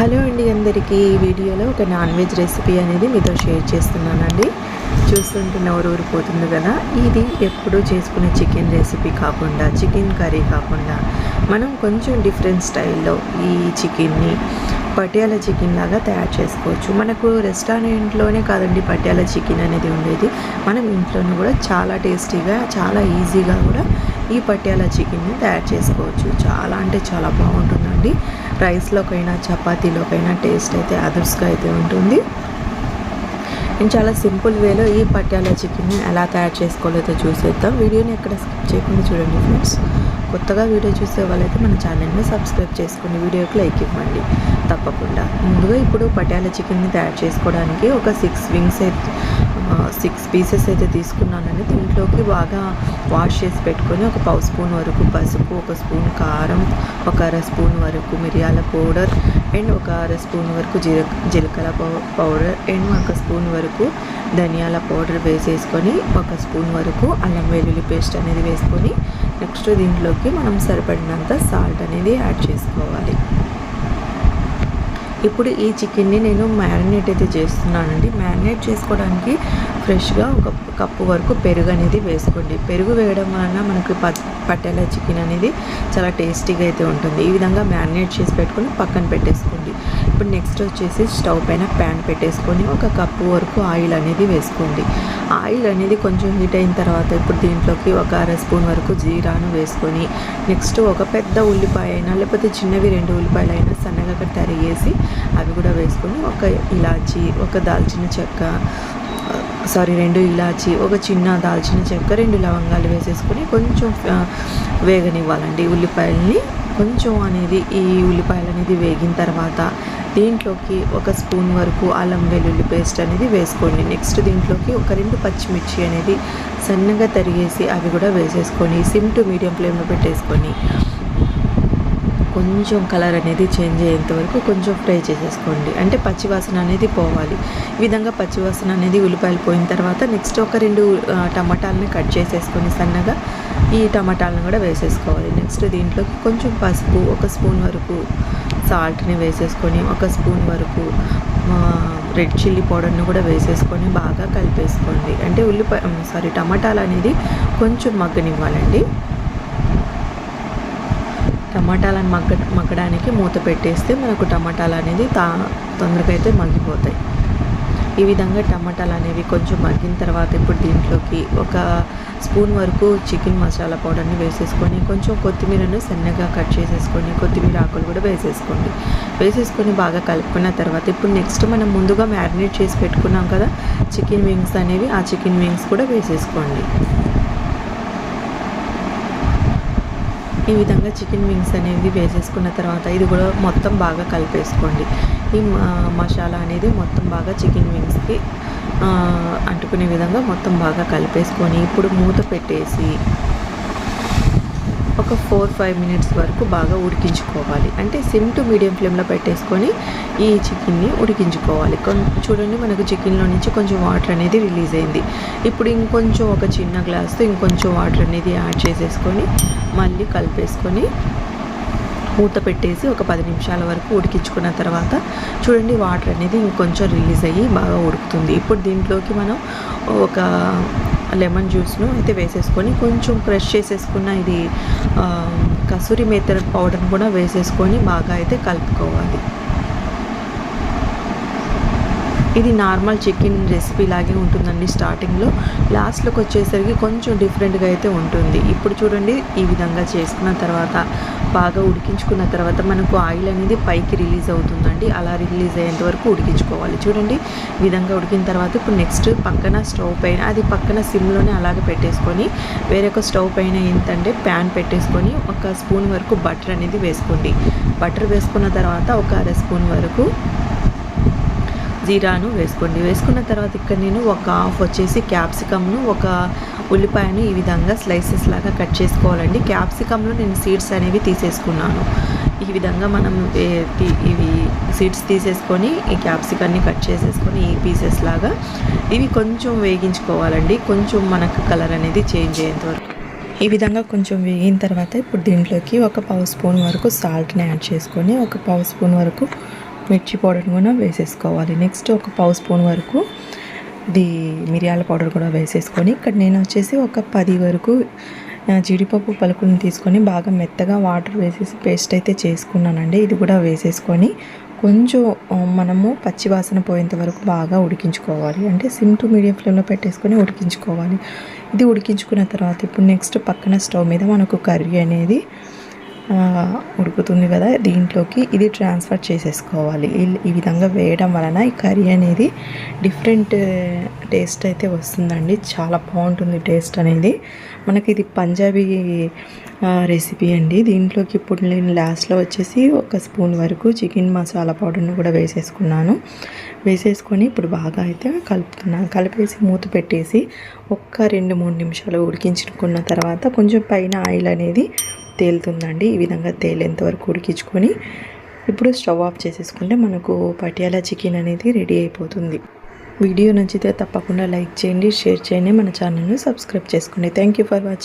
Hello అండి అందరికీ. ఈ వీడియోలో ఒక నాన్ వెజ్ రెసిపీ అనేది మీతో షేర్ చేస్తున్నానండి. చూస్తుంటే నోరు ఊరిపోతుంది కదా. ఇది ఎప్పుడూ చేసుకునే చికెన్ రెసిపీ కాకుండా చికెన్ కర్రీ కాకుండా మనం కొంచెం డిఫరెంట్ స్టైల్లో ఈ చికెన్ని పటియాల చికెన్ లాగా తయారు చేసుకోవచ్చు. మనకు రెస్టారెంట్లోనే కాదండి పటియాల చికెన్ అనేది ఉండేది. మనం ఇంట్లోనే కూడా చాలా టేస్టీగా చాలా ఈజీగా కూడా ఈ పటియాల చికెన్ని తయారు చేసుకోవచ్చు. చాలా అంటే చాలా బాగుంటుందండి. రైస్లోకైనా చపాతీలోకైనా టేస్ట్ అయితే అదర్స్గా అయితే ఉంటుంది. నేను చాలా సింపుల్ వేలో ఈ పట్యాల చికెన్ని ఎలా తయారు చేసుకోలేదో చూసేద్దాం. వీడియోని ఎక్కడ స్కిప్ చేయకుండా చూడండి ఫ్రెండ్స్. కొత్తగా వీడియో చూసే వాళ్ళైతే మన ఛానల్ని సబ్స్క్రైబ్ చేసుకోండి వీడియోకి లైక్ ఇవ్వండి. తప్పకుండా. ముందుగా ఇప్పుడు పట్యాల చికెన్ని తయారు చేసుకోవడానికి ఒక సిక్స్ వింగ్స్ అయితే సిక్స్ పీసెస్ అయితే తీసుకున్నానండి. దీంట్లోకి బాగా వాష్ చేసి పెట్టుకొని ఒక పావు స్పూన్ వరకు పసుపు ఒక స్పూన్ కారం ఒక అర స్పూన్ వరకు మిరియాల పౌడర్ అండ్ ఒక అర స్పూన్ వరకు జీర జీలకర్ర పౌ- పౌడర్ అండ్ ఒక స్పూన్ వరకు ధనియాల పౌడర్ వేసేసుకొని ఒక స్పూన్ వరకు అల్లం వెల్లుల్లి పేస్ట్ అనేది వేసుకొని నెక్స్ట్ దీంట్లోకి మనం సరిపడినంత సాల్ట్ అనేది యాడ్ చేసుకోవాలి. ఇప్పుడు ఈ చికెన్ని నేను మ్యారినేట్ అయితే చేస్తున్నానండి. మ్యారినేట్ చేసుకోవడానికి ఫ్రెష్గా ఒక కప్పు వరకు పెరుగు అనేది వేసుకోండి. పెరుగు వేయడం వలన మనకి పటేలా చికెన్ అనేది చాలా టేస్టీగా అయితే ఉంటుంది. ఈ విధంగా మ్యారినేట్ చేసి పెట్టుకొని పక్కన పెట్టేసుకోండి. ఇప్పుడు నెక్స్ట్ వచ్చేసి స్టవ్ పైన ప్యాన్ పెట్టేసుకొని ఒక కప్పు వరకు ఆయిల్ అనేది వేసుకోండి. ఆయిల్ అనేది కొంచెం హీట్ అయిన తర్వాత ఇప్పుడు దీంట్లోకి ఒక అర స్పూన్ వరకు జీరాను వేసుకొని నెక్స్ట్ ఒక పెద్ద ఉల్లిపాయ అయినా లేకపోతే చిన్నవి రెండు ఉల్లిపాయలు అయినా సన్నగా కట్ తరిగేసి అవి కూడా వేసుకొని ఒక ఇలాచి ఒక దాల్చిన చెక్క సారీ రెండు ఇలాచి ఒక చిన్న దాల్చిన చెక్క రెండు లవంగాలు వేసేసుకొని కొంచెం వేగనివ్వాలండి ఉల్లిపాయల్ని. కొంచెం అనేది ఈ ఉల్లిపాయలు అనేది వేగిన తర్వాత దీంట్లోకి ఒక స్పూన్ వరకు అల్లం వెల్లుల్లి పేస్ట్ అనేది వేసుకోండి. నెక్స్ట్ దీంట్లోకి ఒక రెండు పచ్చిమిర్చి అనేది సన్నగా తరిగేసి అవి కూడా వేసేసుకొని సిమ్ టు మీడియం ఫ్లేమ్లో పెట్టేసుకొని కొంచెం కలర్ అనేది చేంజ్ అయ్యేంత వరకు కొంచెం ఫ్రై చేసేసుకోండి. అంటే పచ్చివాసన అనేది పోవాలి. ఈ విధంగా పచ్చివాసన అనేది ఉల్లిపాయలు పోయిన తర్వాత నెక్స్ట్ ఒక రెండు టమాటాలని కట్ చేసేసుకొని సన్నగా ఈ టమాటాలను కూడా వేసేసుకోవాలి. నెక్స్ట్ దీంట్లోకి కొంచెం పసుపు ఒక స్పూన్ వరకు సాల్ట్ని వేసేసుకొని ఒక స్పూన్ వరకు రెడ్ చిల్లీ పౌడర్ని కూడా వేసేసుకొని బాగా కలిపేసుకోండి. అంటే ఉల్లిపాయ సారీ టమాటాలు అనేది కొంచెం మగ్గనివ్వాలండి. టమాటాలను మగ్గ మగ్గడానికి మూత పెట్టేస్తే మనకు టమాటాలు అనేది తా తొందరగా అయితే మగ్గిపోతాయి. ఈ విధంగా టమాటాలు అనేవి కొంచెం మగ్గిన తర్వాత ఇప్పుడు దీంట్లోకి ఒక స్పూన్ వరకు చికెన్ మసాలా పౌడర్ని వేసేసుకొని కొంచెం కొత్తిమీరను సన్నగా కట్ చేసేసుకొని కొత్తిమీర ఆకులు కూడా వేసేసుకోండి. వేసేసుకొని బాగా కలుపుకున్న తర్వాత ఇప్పుడు నెక్స్ట్ మనం ముందుగా మ్యారినేట్ చేసి పెట్టుకున్నాం కదా చికెన్ వింగ్స్ అనేవి ఆ చికెన్ వింగ్స్ కూడా వేసేసుకోండి. ఈ విధంగా చికెన్ వింగ్స్ అనేది వేసేసుకున్న తర్వాత ఇది కూడా మొత్తం బాగా కలిపేసుకోండి. ఈ మసాలా అనేది మొత్తం బాగా చికెన్ వింగ్స్కి అంటుకునే విధంగా మొత్తం బాగా కలిపేసుకొని ఇప్పుడు మూత పెట్టేసి ఒక ఫోర్ ఫైవ్ మినిట్స్ వరకు బాగా ఉడికించుకోవాలి. అంటే సిమ్ టు మీడియం ఫ్లేమ్లో పెట్టేసుకొని ఈ చికెన్ని ఉడికించుకోవాలి. కొం చూడండి మనకు చికెన్లో నుంచి కొంచెం వాటర్ అనేది రిలీజ్ అయింది. ఇప్పుడు ఇంకొంచెం ఒక చిన్న గ్లాస్తో ఇంకొంచెం వాటర్ అనేది యాడ్ చేసేసుకొని మళ్ళీ కలిపేసుకొని మూత పెట్టేసి ఒక పది నిమిషాల వరకు ఉడికించుకున్న తర్వాత చూడండి వాటర్ అనేది ఇంకొంచెం రిలీజ్ అయ్యి బాగా ఉడుకుతుంది. ఇప్పుడు దీంట్లోకి మనం ఒక లెమన్ జ్యూస్ను అయితే వేసేసుకొని కొంచెం క్రష్ చేసేసుకున్న ఇది కసూరి మేతర పౌడర్ని కూడా వేసేసుకొని బాగా అయితే కలుపుకోవాలి. ఇది నార్మల్ చికెన్ రెసిపీ లాగే ఉంటుందండి స్టార్టింగ్లో. లాస్ట్లోకి వచ్చేసరికి కొంచెం డిఫరెంట్గా అయితే ఉంటుంది. ఇప్పుడు చూడండి ఈ విధంగా చేసుకున్న తర్వాత బాగా ఉడికించుకున్న తర్వాత మనకు ఆయిల్ అనేది పైకి రిలీజ్ అవుతుందండి. అలా రిలీజ్ అయ్యేంత వరకు ఉడికించుకోవాలి. చూడండి విధంగా ఉడికిన తర్వాత ఇప్పుడు నెక్స్ట్ పక్కన స్టవ్ పైన అది పక్కన సిమ్లోనే అలాగే పెట్టేసుకొని వేరొక స్టవ్ పైన ఏంటంటే ప్యాన్ పెట్టేసుకొని ఒక స్పూన్ వరకు బటర్ అనేది వేసుకోండి. బటర్ వేసుకున్న తర్వాత ఒక అర స్పూన్ వరకు జీరాను వేసుకోండి. వేసుకున్న తర్వాత ఇక్కడ నేను ఒక హాఫ్ వచ్చేసి క్యాప్సికమ్ను ఒక ఉల్లిపాయను ఈ విధంగా స్లైసెస్ లాగా కట్ చేసుకోవాలండి. క్యాప్సికమ్లో నేను సీడ్స్ అనేవి తీసేసుకున్నాను. ఈ విధంగా మనం ఇవి సీడ్స్ తీసేసుకొని ఈ క్యాప్సికాన్ని కట్ చేసేసుకొని ఈ పీసెస్ లాగా ఇవి కొంచెం వేగించుకోవాలండి. కొంచెం మనకు కలర్ అనేది చేంజ్ అయ్యేంత వరకు. ఈ విధంగా కొంచెం వేగిన తర్వాత ఇప్పుడు దీంట్లోకి ఒక పావు స్పూన్ వరకు సాల్ట్ని యాడ్ చేసుకొని ఒక పావు స్పూన్ వరకు మిర్చి పౌడర్ కూడా వేసేసుకోవాలి. నెక్స్ట్ ఒక పావు స్పూన్ వరకు ది మిరియాల పౌడర్ కూడా వేసేసుకొని ఇక్కడ నేను వచ్చేసి ఒక పది వరకు జీడిపప్పు పలుకుని తీసుకొని బాగా మెత్తగా వాటర్ వేసేసి పేస్ట్ అయితే చేసుకున్నానండి. ఇది కూడా వేసేసుకొని కొంచెం మనము పచ్చివాసన పోయేంత వరకు బాగా ఉడికించుకోవాలి. అంటే సిమ్ టు మీడియం ఫ్లేమ్లో పెట్టేసుకొని ఉడికించుకోవాలి. ఇది ఉడికించుకున్న తర్వాత ఇప్పుడు నెక్స్ట్ పక్కన స్టవ్ మీద మనకు కర్రీ అనేది ఉడుకుతుంది కదా దీంట్లోకి ఇది ట్రాన్స్ఫర్ చేసేసుకోవాలి. ఈ- విధంగా వేయడం వలన ఈ కర్రీ అనేది డిఫరెంట్ టేస్ట్ అయితే వస్తుందండి. చాలా బాగుంటుంది టేస్ట్ అనేది. మనకి ఇది పంజాబీ రెసిపీ అండి. దీంట్లోకి ఇప్పుడు నేను లాస్ట్లో వచ్చేసి ఒక స్పూన్ వరకు చికెన్ మసాలా పౌడర్ని కూడా వేసేసుకున్నాను. వేసేసుకొని ఇప్పుడు బాగా అయితే కలుపుతున్నాను. కలిపేసి మూత పెట్టేసి ఒక్క రెండు మూడు నిమిషాలు ఉడికించుకున్న తర్వాత కొంచెం పైన ఆయిల్ అనేది తేలుతుందండి. ఈ విధంగా తేలేంత వరకు ఉడికించుకొని ఇప్పుడు స్టవ్ ఆఫ్ చేసేసుకుంటే మనకు పటియాలా చికెన్ అనేది రెడీ అయిపోతుంది. వీడియో నచ్చితే తప్పకుండా లైక్ చేయండి షేర్ చేయండి. మన ఛానల్ను సబ్స్క్రైబ్ చేసుకోండి థ్యాంక్ యూ ఫర్ వాచింగ్